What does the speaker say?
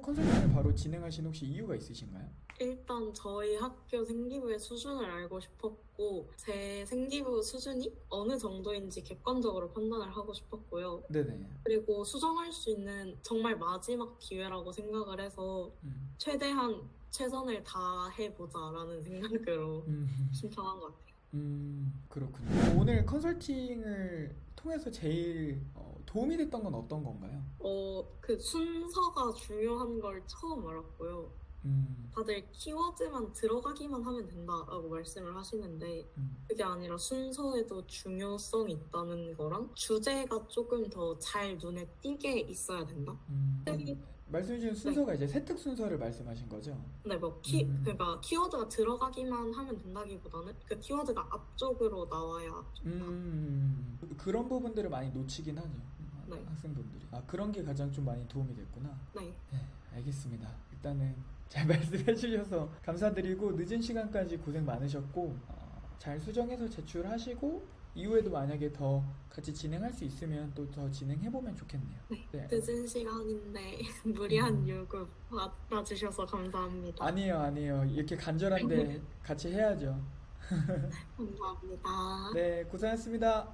컨설팅을 바로 진행하신 혹시 이유가 있으신가요? 일단 저희 학교 생기부의 수준을 알고 싶었고 제 생기부 수준이 어느 정도인지 객관적으로 판단을 하고 싶었고요. 네네. 그리고 수정할 수 있는 정말 마지막 기회라고 생각을 해서 음. 최대한 최선을 다해보자라는 생각으로 음. 신청한 것 같아요. 음, 그렇군요. 오늘 컨설팅을 통해서 제일 어, 도움이 됐던 건 어떤 건가요? 어, 그 순서가 중요한 걸 처음 알았고요. 음, 다들 키워드만 들어가기만 하면 된다라고 말씀을 하시는데 음, 그게 아니라 순서에도 중요성이 있다는 거랑 주제가 조금 더 잘 눈에 띄게 있어야 된다. 음. 네. 말씀해 주신 순서가 이제 세특 순서를 말씀하신 거죠? 근데 뭐 키, 음. 그러니까 키워드가 들어가기만 하면 된다기보다는 그 키워드가 앞쪽으로 나와야 좋다. 음, 그런 부분들을 많이 놓치긴 하죠. 음, 네. 학생분들이. 아, 그런 게 가장 좀 많이 도움이 됐구나. 네. 네, 알겠습니다. 일단은 잘 말씀해 주셔서 감사드리고 늦은 시간까지 고생 많으셨고 어, 잘 수정해서 제출하시고 이후에도 만약에 더 같이 진행할 수 있으면 또 더 진행해 보면 좋겠네요. 네. 늦은 시간인데 무리한 요구 받아주셔서 감사합니다. 아니에요, 아니에요. 이렇게 간절한데 같이 해야죠. 감사합니다. 네, 고생하셨습니다.